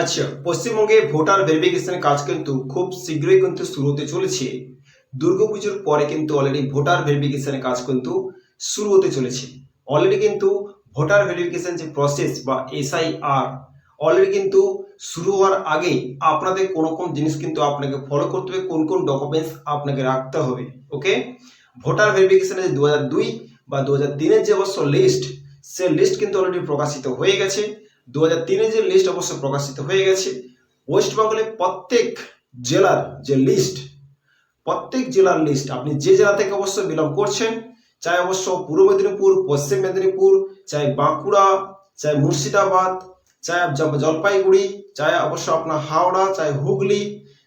আচ্ছা পশ্চিমবঙ্গে ভোটার ভেরিফিকেশনের কাজ কিন্তু খুব শীঘ্রই কিন্তু শুরু হতে চলেছে। দুর্গাপুজোর পরে কিন্তু অলরেডি ভোটার ভেরিফিকেশনের কাজ কিন্তু শুরু হতে চলেছে। অলরেডি কিন্তু ভোটার ভেরিফিকেশন যে প্রসেস বা এসআইআর অলরেডি কিন্তু শুরু হওয়ার আগে আপনাদের কোন কোন জিনিস কিন্তু আপনাকে ফলো করতে হবে, কোন কোন ডকুমেন্টস আপনাকে রাখতে হবে ওকে ভোটার ভেরিফিকেশনের দু হাজার দুই বা দু হাজার তিনের যে অবশ্য লিস্ট সে লিস্ট কিন্তু অলরেডি প্রকাশিত হয়ে গেছে। দু হাজার তিনের যে লিস্ট অবশ্য প্রকাশিত হয়ে গেছে ওয়েস্ট বেঙ্গলের প্রত্যেক জেলার যে লিস্ট প্রত্যেক জেলার লিস্ট আপনি যে জেলা থেকে অবশ্য বিলং করছেন, চাই অবশ্য পূর্ব মেদিনীপুর, পশ্চিম মেদিনীপুর, চাই বাঁকুড়া, চাই মুর্শিদাবাদ, চাই জলপাইগুড়ি, চাই অবশ্য আপনার হাওড়া, চাই হুগলি,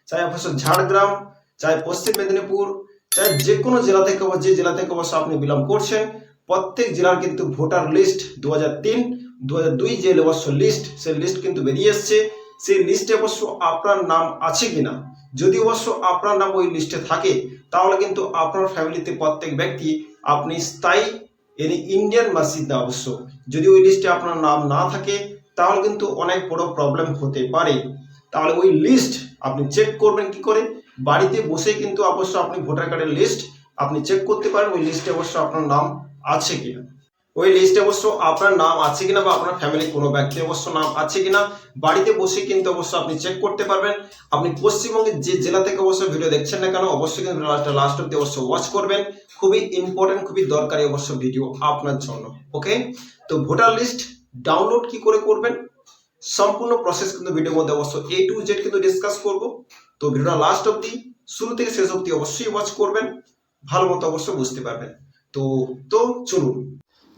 চাই অবশ্য ঝাড়গ্রাম, চাই পশ্চিম মেদিনীপুর, চাই যে কোনো জেলা থেকে যে জেলা থেকে অবশ্য আপনি বিলং করছেন, প্রত্যেক জেলার কিন্তু ভোটার লিস্ট দু হাজার তিন দু হাজার দুই যে অবশ্য লিস্ট সেই লিস্ট কিন্তু বেরিয়ে এসছে। সেই লিস্টে অবশ্য আপনার নাম আছে কিনা? যদি অবশ্য আপনার নাম ওই লিস্টে থাকে, তাহলে কিন্তু আপনার ফ্যামিলিতে প্রত্যেক ব্যক্তি আপনি স্থায়ী, এর ইন্ডিয়ান বাসিন্দা অবশ্য। যদি ওই লিস্টে আপনার নাম না থাকে, তাহলে কিন্তু অনেক বড় প্রবলেম হতে পারে। তাহলে ওই লিস্ট আপনি চেক করবেন কি করে? বাড়িতে বসে কিন্তু অবশ্য আপনি ভোটার কার্ডের লিস্ট আপনি চেক করতে পারেন, ওই লিস্টে অবশ্য আপনার নাম আছে কিনা। ওই লিস্টে অবশ্য আপনার নাম আছে কিনা বা আপনার ফ্যামিলি কোনো ব্যক্তির অবশ্য নাম আছে কিনা, বাড়িতে বসে কিন্তু অবশ্য আপনি চেক করতে পারবেন। আপনি পশ্চিমবঙ্গের যে জেলা থেকে অবশ্য ভিডিও দেখছেন না কেন, অবশ্যই কিন্তু লাস্ট অব্দি অবশ্য ওয়াচ করবেন। খুবই ইম্পর্টেন্ট খুবই দরকারি অবশ্য ভিডিও আপনার জন্য ওকে তো ভোটার লিস্ট ডাউনলোড কি করে করবেন? সম্পূর্ণ প্রসেস কিন্তু ভিডিওর মধ্যে অবশ্য এ টু জেড কিন্তু ডিসকাস করব। তো ভিডিওটা লাস্ট অব্দি শুরু থেকে শেষ অব্দি অবশ্যই ওয়াচ করবেন। ভালো মতো অবশ্যই বুঝতে পারবেন। তো তো চলুন।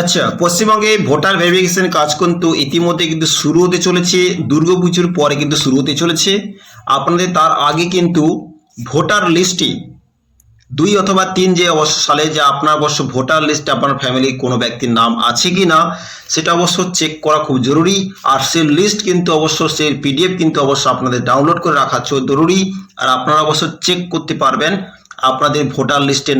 আচ্ছা পশ্চিমবঙ্গে ভোটার ভেরিফিকেশন কাজ কিন্তু ইতিমধ্যে কিন্তু শুরু হতে চলেছে দুর্গাপুজোর পরে কিন্তু শুরু হতে চলেছে। আপনাদের তার আগে কিন্তু ভোটার লিস্টে দুই অথবা তিন যে অবশ্য সালে যে আপনার অবশ্য ভোটার লিস্টে আপনার ফ্যামিলির কোনো ব্যক্তির নাম আছে কি না সেটা অবশ্য চেক করা খুব জরুরি। আর সেই লিস্ট কিন্তু অবশ্য, সেই পিডিএফ কিন্তু অবশ্য আপনাদের ডাউনলোড করে রাখা জরুরি। আর আপনারা অবশ্য চেক করতে পারবেন আপনাদের ভোটার লিস্টের